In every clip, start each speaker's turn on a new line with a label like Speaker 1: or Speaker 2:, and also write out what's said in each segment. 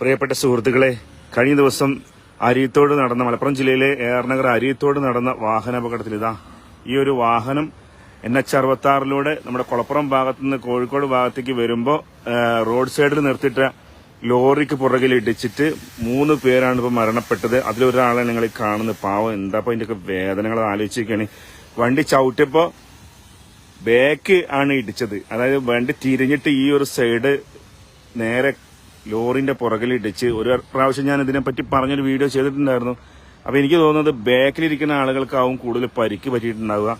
Speaker 1: പ്രിയപ്പെട്ട സുഹൃത്തുക്കളെ കഴിഞ്ഞ ദിവസം അരിയത്തോട് നടന്ന മലപ്പുറം ജില്ലയിലെ ഏറനഗർ അരിയത്തോട് നടന്ന വാഹനാപകടത്തിൽ ഇതാ ഈ ഒരു വാഹനം എൻ എച്ച് അറുപത്തി ആറിലൂടെ നമ്മുടെ കുളപ്പുറം ഭാഗത്തു നിന്ന് കോഴിക്കോട് ഭാഗത്തേക്ക് വരുമ്പോൾ റോഡ് സൈഡിൽ നിർത്തിയിട്ട ലോറിക്ക് പുറകിൽ ഇടിച്ചിട്ട് മൂന്ന് പേരാണ് ഇപ്പോൾ മരണപ്പെട്ടത്. അതിലൊരാളെ നിങ്ങൾ കാണുന്നത് പാവം എന്താ ഇപ്പൊ അതിന്റെയൊക്കെ വേദനകൾ ആലോചിക്കുകയാണ് വണ്ടി ചവിട്ടിയപ്പോ ബാക്ക് ആണ് ഇടിച്ചത്. അതായത് വണ്ടി തിരിഞ്ഞിട്ട് ഈ ഒരു സൈഡ് നേരെ ലോറിന്റെ പുറകിലിടിച്ച് ഒരു പ്രാവശ്യം ഞാൻ ഇതിനെപ്പറ്റി പറഞ്ഞൊരു വീഡിയോ ചെയ്തിട്ടുണ്ടായിരുന്നു. അപ്പോൾ എനിക്ക് തോന്നുന്നത് ബാക്കിലിരിക്കുന്ന ആളുകൾക്കാവും കൂടുതൽ പരിക്ക് പറ്റിയിട്ടുണ്ടാവുക.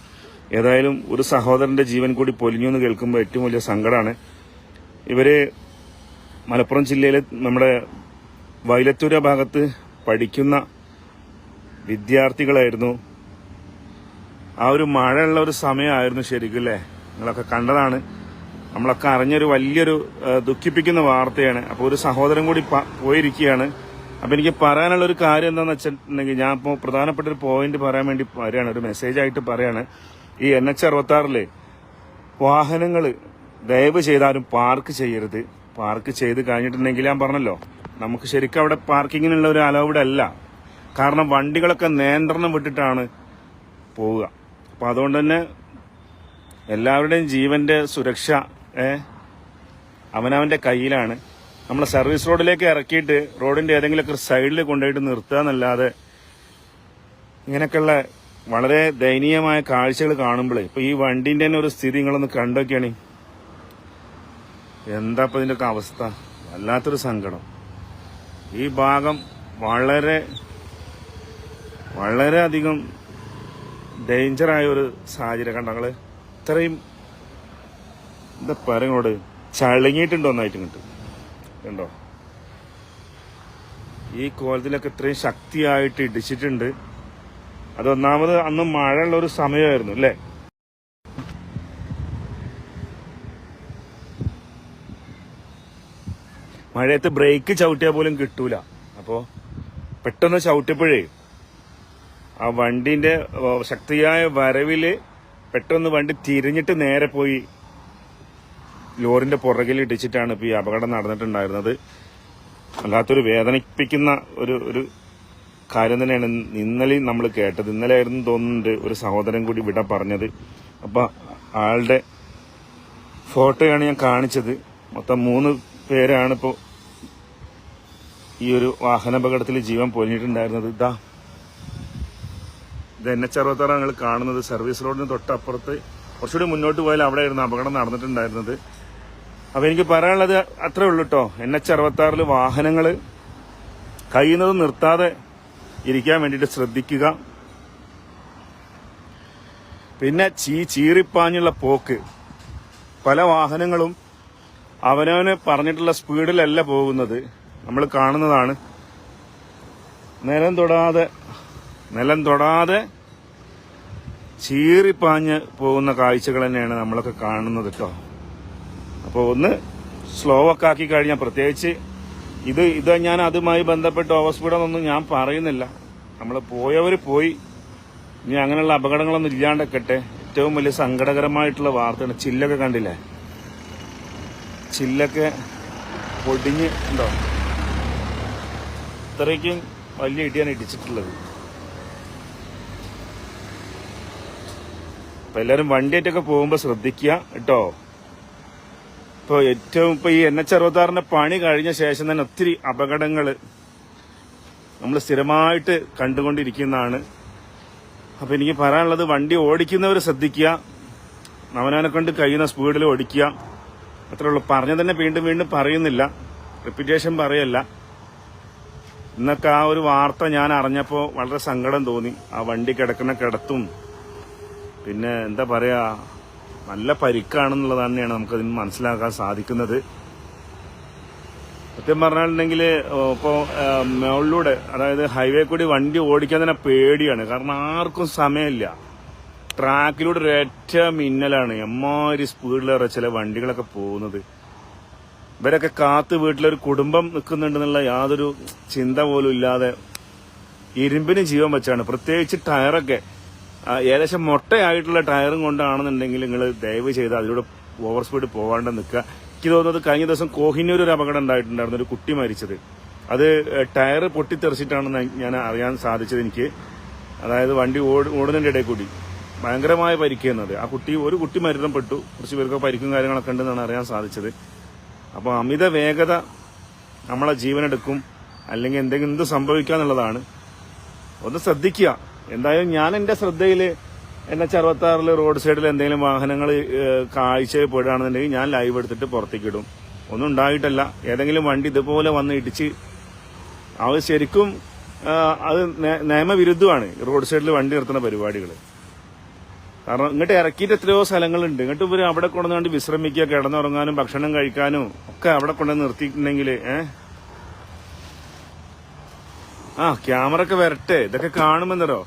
Speaker 1: ഏതായാലും ഒരു സഹോദരന്റെ ജീവൻ കൂടി പൊലിഞ്ഞു എന്ന് കേൾക്കുമ്പോൾ ഏറ്റവും വലിയ സങ്കടമാണ് ഇവർ മലപ്പുറം ജില്ലയിലെ നമ്മുടെ വൈലത്തൂര ഭാഗത്ത് പഠിക്കുന്ന വിദ്യാർത്ഥികളായിരുന്നു. ആ ഒരു മഴയുള്ള ഒരു സമയമായിരുന്നു ശരിക്കും അല്ലേ? നിങ്ങളൊക്കെ കണ്ടതാണ്. നമ്മളൊക്കെ അറിഞ്ഞൊരു വലിയൊരു ദുഃഖിപ്പിക്കുന്ന വാർത്തയാണ്. അപ്പോൾ ഒരു സഹോദരൻ കൂടി പോയിരിക്കുകയാണ്. അപ്പോൾ എനിക്ക് പറയാനുള്ള ഒരു കാര്യം എന്താണെന്ന് വെച്ചിട്ടുണ്ടെങ്കിൽ ഞാൻ ഇപ്പോൾ പ്രധാനപ്പെട്ട ഒരു പോയിന്റ് പറയാൻ വേണ്ടി പറയുകയാണ് ഒരു മെസ്സേജ് ആയിട്ട് പറയാണ്. ഈ എൻ എച്ച് അറുപത്തി വാഹനങ്ങൾ ദയവ് ചെയ്താലും പാർക്ക് ചെയ്യരുത്. പാർക്ക് ചെയ്ത് കഴിഞ്ഞിട്ടുണ്ടെങ്കിൽ ഞാൻ പറഞ്ഞല്ലോ നമുക്ക് ശരിക്കും അവിടെ പാർക്കിങ്ങിനുള്ള ഒരു അലൗഡ് അല്ല. കാരണം വണ്ടികളൊക്കെ നിയന്ത്രണം വിട്ടിട്ടാണ് പോവുക. അപ്പോൾ അതുകൊണ്ട് തന്നെ എല്ലാവരുടെയും ജീവന്റെ സുരക്ഷ അവനവന്റെ കയ്യിലാണ്. നമ്മളെ സർവീസ് റോഡിലേക്ക് ഇറക്കിയിട്ട് റോഡിന്റെ ഏതെങ്കിലുമൊക്കെ സൈഡിൽ കൊണ്ടുപോയിട്ട് നിർത്തുക എന്നല്ലാതെ ഇങ്ങനെയൊക്കെയുള്ള വളരെ ദയനീയമായ കാഴ്ചകൾ കാണുമ്പോഴേ ഇപ്പൊ ഈ വണ്ടിന്റെ തന്നെ ഒരു സ്ഥിതി നിങ്ങളൊന്ന് കണ്ടൊക്കെയാണ്. എന്താ ഇതിന്റെ ഒക്കെ അവസ്ഥ? വല്ലാത്തൊരു സങ്കടം. ഈ ഭാഗം വളരെ വളരെ അധികം ഡേഞ്ചറായ ഒരു സാഹചര്യം. കണ്ടങ്ങൾ ഇത്രയും എന്താ പരങ്ങോട് ചളങ്ങിയിട്ടുണ്ടോ ഒന്നായിട്ട് ഇങ്ങോട്ട്. കണ്ടോ? ഈ കോലത്തിലൊക്കെ ഇത്രയും ശക്തിയായിട്ട് ഇടിച്ചിട്ടുണ്ട്. അതൊന്നാമത് അന്ന് മഴയുള്ള ഒരു സമയമായിരുന്നു അല്ലേ? മഴയത്ത് ബ്രേക്ക് ചവിട്ടിയാൽ പോലും കിട്ടൂല. അപ്പോ പെട്ടെന്ന് ചവിട്ടിയപ്പോഴേ ആ വണ്ടിന്റെ ശക്തിയായ വരവിൽ പെട്ടെന്ന് വണ്ടി തിരിഞ്ഞിട്ട് നേരെ പോയി ലോറിന്റെ പുറകിൽ ഇടിച്ചിട്ടാണ് ഇപ്പൊ ഈ അപകടം നടന്നിട്ടുണ്ടായിരുന്നത്. അല്ലാത്തൊരു വേദനിപ്പിക്കുന്ന ഒരു ഒരു കാര്യം തന്നെയാണ് ഇന്നലെ നമ്മൾ കേട്ടത്. ഇന്നലെ ആയിരുന്നു തോന്നുന്നുണ്ട് ഒരു സഹോദരൻ കൂടി വിട പറഞ്ഞത്. അപ്പൊ ആളുടെ ഫോട്ടോയാണ് ഞാൻ കാണിച്ചത്. മൊത്തം മൂന്ന് പേരാണ് ഇപ്പോൾ ഈ ഒരു വാഹനാപകടത്തിൽ ജീവൻ പൊലിഞ്ഞിട്ടുണ്ടായിരുന്നത്. ഇതാ ഇത് എൻ എച്ച് അറുപത്താറാണ് ഞങ്ങൾ കാണുന്നത്. സർവീസ് റോഡിന് തൊട്ടപ്പുറത്ത് കുറച്ചുകൂടി മുന്നോട്ട് പോയാൽ അവിടെ ആയിരുന്നു അപകടം നടന്നിട്ടുണ്ടായിരുന്നത്. അപ്പൊ എനിക്ക് പറയാനുള്ളത് അത്രേ ഉള്ളൂ കേട്ടോ എൻ എച്ച് അറുപത്തി ആറിൽ വാഹനങ്ങൾ കഴിയുന്നത് നിർത്താതെ ഇരിക്കാൻ വേണ്ടിയിട്ട് ശ്രദ്ധിക്കുക. പിന്നെ ചീ ചീറിപ്പാഞ്ഞുള്ള പോക്ക്. പല വാഹനങ്ങളും അവനവന് പറഞ്ഞിട്ടുള്ള സ്പീഡിലല്ല പോകുന്നത്. നമ്മൾ കാണുന്നതാണ്. നിലം തൊടാതെ നിലം തൊടാതെ ചീറിപ്പാഞ്ഞ് പോകുന്ന കാഴ്ചകൾ തന്നെയാണ് നമ്മളൊക്കെ കാണുന്നത് കേട്ടോ അപ്പോൾ ഒന്ന് സ്ലോ ഒക്കെ ആക്കി കഴിഞ്ഞാൽ പ്രത്യേകിച്ച് ഇത് ഇത് ഞാൻ അതുമായി ബന്ധപ്പെട്ട് ഓവർ സ്പീഡൊന്നും ഞാൻ പറയുന്നില്ല. നമ്മൾ പോയവർ പോയി. ഇനി അങ്ങനെയുള്ള അപകടങ്ങളൊന്നും ഇല്ലാണ്ടൊക്കെട്ടെ. ഏറ്റവും വലിയ സങ്കടകരമായിട്ടുള്ള വാർത്തയാണ് ചില്ലൊക്കെ കണ്ടില്ലേ? ചില്ലൊക്കെ പൊടിഞ്ഞ് ഉണ്ടോ? ഇത്രയ്ക്കും വലിയ ഇടിയാണ് ഇടിച്ചിട്ടുള്ളത്. അപ്പം എല്ലാവരും വണ്ടിയായിട്ടൊക്കെ പോകുമ്പോൾ ശ്രദ്ധിക്കുക കേട്ടോ. ഇപ്പൊ ഏറ്റവും ഇപ്പോൾ ഈ എൻ എച്ച് അറുപത്താറിന്റെ പണി കഴിഞ്ഞ ശേഷം തന്നെ ഒത്തിരി അപകടങ്ങൾ നമ്മൾ സ്ഥിരമായിട്ട് കണ്ടുകൊണ്ടിരിക്കുന്നതാണ്. അപ്പോൾ എനിക്ക് പറയാനുള്ളത് വണ്ടി ഓടിക്കുന്നവർ ശ്രദ്ധിക്കുക. അവനവനെ കൊണ്ട് കഴിയുന്ന സ്പീഡിൽ ഓടിക്കുക. അത്രേ ഉള്ളൂ. പറഞ്ഞ തന്നെ വീണ്ടും വീണ്ടും പറയുന്നില്ല. റിപ്പീറ്റേഷൻ പറയല്ല. ഇന്നൊക്കെ ആ ഒരു വാർത്ത ഞാൻ അറിഞ്ഞപ്പോൾ വളരെ സങ്കടം തോന്നി. ആ വണ്ടി കിടക്കുന്ന കിടത്തും. പിന്നെ എന്താ പറയാ? നല്ല പരിക്കാണെന്നുള്ളത് തന്നെയാണ് നമുക്കതിന് മനസ്സിലാക്കാൻ സാധിക്കുന്നത്. സത്യം പറഞ്ഞിട്ടുണ്ടെങ്കിൽ ഇപ്പോൾ മുകളിലൂടെ അതായത് ഹൈവേ കൂടി വണ്ടി ഓടിക്കാൻ തന്നെ പേടിയാണ്. കാരണം ആർക്കും സമയമില്ല. ട്രാക്കിലൂടെ ഒരൊറ്റ മിന്നലാണ് എമ്മാതിരി സ്പീഡിലേറെ ചില വണ്ടികളൊക്കെ പോകുന്നത്. ഇവരൊക്കെ കാത്ത് വീട്ടിലൊരു കുടുംബം നിൽക്കുന്നുണ്ടെന്നുള്ള യാതൊരു ചിന്ത പോലും ഇല്ലാതെ ഇരുമ്പിന് ജീവൻ വെച്ചാണ്. പ്രത്യേകിച്ച് ടയറൊക്കെ ഏകദേശം മൊട്ടയായിട്ടുള്ള ടയറും കൊണ്ടാണെന്നുണ്ടെങ്കിൽ നിങ്ങൾ ദയവ് ചെയ്ത് അതിലൂടെ ഓവർ സ്പീഡ് പോകാണ്ട് നിൽക്കുക. എനിക്ക് തോന്നുന്നത് കഴിഞ്ഞ ദിവസം കോഹിന്നൂർ ഒരു അപകടം ഉണ്ടായിട്ടുണ്ടായിരുന്നു. ഒരു കുട്ടി മരിച്ചത്. അത് ടയർ പൊട്ടിത്തെറിച്ചിട്ടാണെന്ന് ഞാൻ അറിയാൻ സാധിച്ചത് എനിക്ക്. അതായത് വണ്ടി ഓട് ഓടുന്നതിന്റെ ഇടയിൽ കൂടി. ഭയങ്കരമായ പരിക്കുന്നത്. ആ കുട്ടി ഒരു കുട്ടി മരണപ്പെട്ടു കുറച്ച് പേർക്ക് പരിക്കും കാര്യങ്ങളൊക്കെ ഉണ്ടെന്നാണ് അറിയാൻ സാധിച്ചത്. അപ്പോൾ അമിത വേഗത നമ്മളെ ജീവനെടുക്കും. അല്ലെങ്കിൽ എന്തെങ്കിലും എന്ത് സംഭവിക്കുക എന്നുള്ളതാണ് ഒന്ന് ശ്രദ്ധിക്കുക. എന്തായാലും ഞാൻ എന്റെ ശ്രദ്ധയിൽ എൻ എച്ച് റോഡ് സൈഡിൽ എന്തെങ്കിലും വാഹനങ്ങൾ കാഴ്ചയിൽ പെടുകയാണെന്നുണ്ടെങ്കിൽ ഞാൻ ലൈവ് എടുത്തിട്ട് പുറത്തേക്ക് ഇടും ഒന്നും ഉണ്ടായിട്ടല്ല. ഏതെങ്കിലും വണ്ടി ഇതുപോലെ വന്ന് ഇടിച്ച് അത് ശരിക്കും അത് നിയമവിരുദ്ധമാണ് റോഡ് സൈഡിൽ വണ്ടി നിർത്തുന്ന പരിപാടികൾ കാരണം ഇങ്ങോട്ട് ഇറക്കിയിട്ട് എത്രയോ സ്ഥലങ്ങളുണ്ട്. ഇങ്ങോട്ട് ഇവർ അവിടെ കൊണ്ടുവന്നുകൊണ്ട് വിശ്രമിക്കുക കിടന്നുറങ്ങാനും ഭക്ഷണം കഴിക്കാനും ഒക്കെ അവിടെ കൊണ്ടുവന്ന് നിർത്തിയിട്ടുണ്ടെങ്കിൽ ഏഹ് ആ ക്യാമറ ഒക്കെ വരട്ടെ. ഇതൊക്കെ കാണുമെന്നറോ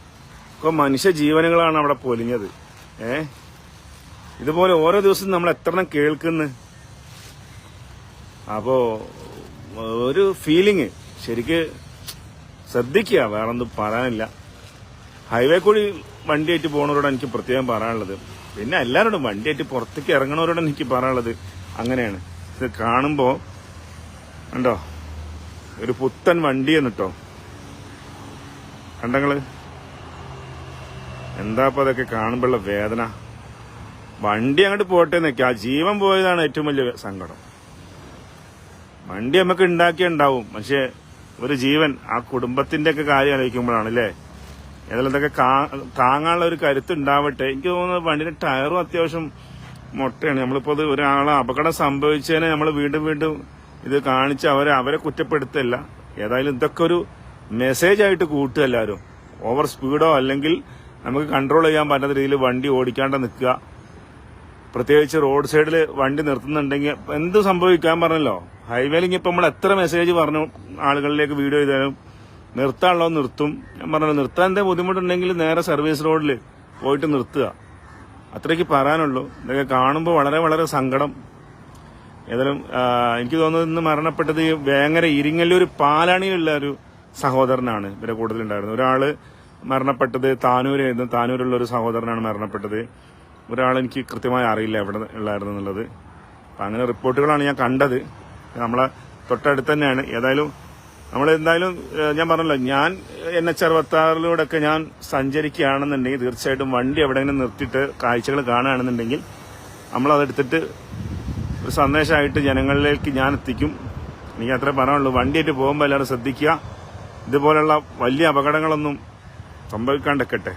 Speaker 1: ഒക്കെ മനുഷ്യ ജീവനുകളാണ് അവിടെ പൊലിഞ്ഞത്. ഏ? ഇതുപോലെ ഓരോ ദിവസവും നമ്മൾ എത്രണ്ണം കേൾക്കുന്നു. അപ്പോ ഒരു ഫീലിങ് ശരിക്ക് ശ്രദ്ധിക്കുക വേറൊന്നും പറയാനില്ല. ഹൈവേ കൂടി വണ്ടിയായിട്ട് പോകുന്നവരോട് എനിക്ക് പ്രത്യേകം പറയാനുള്ളത്. പിന്നെ എല്ലാവരോടും വണ്ടിയായിട്ട് പുറത്തേക്ക് ഇറങ്ങണവരോട് എനിക്ക് പറയാനുള്ളത്. അങ്ങനെയാണ്. ഇത് കാണുമ്പോ ഉണ്ടോ ഒരു പുത്തൻ വണ്ടി എന്നിട്ടോ കണ്ടങ്ങൾ എന്താ ഇപ്പൊ അതൊക്കെ കാണുമ്പോഴുള്ള വേദന? വണ്ടി അങ്ങോട്ട് പോട്ടെ നിൽക്കുക ആ ജീവൻ പോയതാണ് ഏറ്റവും വലിയ സങ്കടം. വണ്ടി നമുക്ക് ഉണ്ടാക്കിയുണ്ടാവും പക്ഷെ ഒരു ജീവൻ ആ കുടുംബത്തിന്റെ ഒക്കെ കാര്യം ആലോചിക്കുമ്പോഴാണ് അല്ലേ ഏതായാലും ഇതൊക്കെ താങ്ങാനുള്ള ഒരു കരുത്ത് ഉണ്ടാവട്ടെ എനിക്ക് തോന്നുന്നത് വണ്ടിയുടെ ടയറും അത്യാവശ്യം മുട്ടയാണ്. നമ്മളിപ്പോ അത് ഒരാളെ അപകടം സംഭവിച്ചതിനെ നമ്മൾ വീണ്ടും വീണ്ടും ഇത് കാണിച്ച് അവരെ അവരെ കുറ്റപ്പെടുത്തല്ല. ഏതായാലും ഇതൊക്കെ ഒരു മെസ്സേജായിട്ട് കൂട്ടുക എല്ലാവരും. ഓവർ സ്പീഡോ അല്ലെങ്കിൽ നമുക്ക് കൺട്രോൾ ചെയ്യാൻ പറ്റാത്ത രീതിയിൽ വണ്ടി ഓടിക്കാണ്ട് നിൽക്കുക. പ്രത്യേകിച്ച് റോഡ് സൈഡിൽ വണ്ടി നിർത്തുന്നുണ്ടെങ്കിൽ എന്ത് സംഭവിക്കാൻ പറഞ്ഞല്ലോ? ഹൈവേയിൽ ഇനിയിപ്പോൾ നമ്മൾ എത്ര മെസ്സേജ് പറഞ്ഞു ആളുകളിലേക്ക് വീഡിയോ ചെയ്താലും. നിർത്താനുള്ളോ നിർത്തും. ഞാൻ പറഞ്ഞല്ലോ നിർത്താൻ എന്തെങ്കിലും ബുദ്ധിമുട്ടുണ്ടെങ്കിൽ നേരെ സർവീസ് റോഡിൽ പോയിട്ട് നിർത്തുക. അത്രയ്ക്ക് പറയാനുള്ളൂ. ഇതൊക്കെ കാണുമ്പോൾ വളരെ വളരെ സങ്കടം. ഏതായാലും എനിക്ക് തോന്നുന്നത് ഇന്ന് മരണപ്പെട്ടത് വേങ്ങര ഇരിങ്ങല്ലൂർ പാലാണിയിലുള്ള ഒരു സഹോദരനാണ് ഇവരെ കൂടുതലുണ്ടായിരുന്നത്. ഒരാൾ മരണപ്പെട്ടത് താനൂരായിരുന്നു താനൂരുള്ള ഒരു സഹോദരനാണ് മരണപ്പെട്ടത്. ഒരാളെനിക്ക് കൃത്യമായി അറിയില്ല എവിടെ ഉള്ളായിരുന്നു എന്നുള്ളത്. അപ്പം അങ്ങനെ റിപ്പോർട്ടുകളാണ് ഞാൻ കണ്ടത്. നമ്മളെ തൊട്ടടുത്ത് തന്നെയാണ്. ഏതായാലും നമ്മൾ എന്തായാലും ഞാൻ പറഞ്ഞല്ലോ ഞാൻ എൻ എച്ച് അറുപത്താറിലൂടെയൊക്കെ ഞാൻ സഞ്ചരിക്കുകയാണെന്നുണ്ടെങ്കിൽ തീർച്ചയായിട്ടും വണ്ടി എവിടെയെങ്കിലും നിർത്തിയിട്ട് കാഴ്ചകൾ കാണുകയാണെന്നുണ്ടെങ്കിൽ നമ്മളതെടുത്തിട്ട് ഒരു സന്ദേശമായിട്ട് ജനങ്ങളിലേക്ക് ഞാൻ എത്തിക്കും. എനിക്ക് അത്രേ പറയാനുള്ളൂ. വണ്ടിയായിട്ട് പോകുമ്പോൾ എല്ലാവരും ശ്രദ്ധിക്കുക. ഇതുപോലുള്ള വലിയ അപകടങ്ങളൊന്നും സംഭവിക്കാണ്ടിരിക്കട്ടെ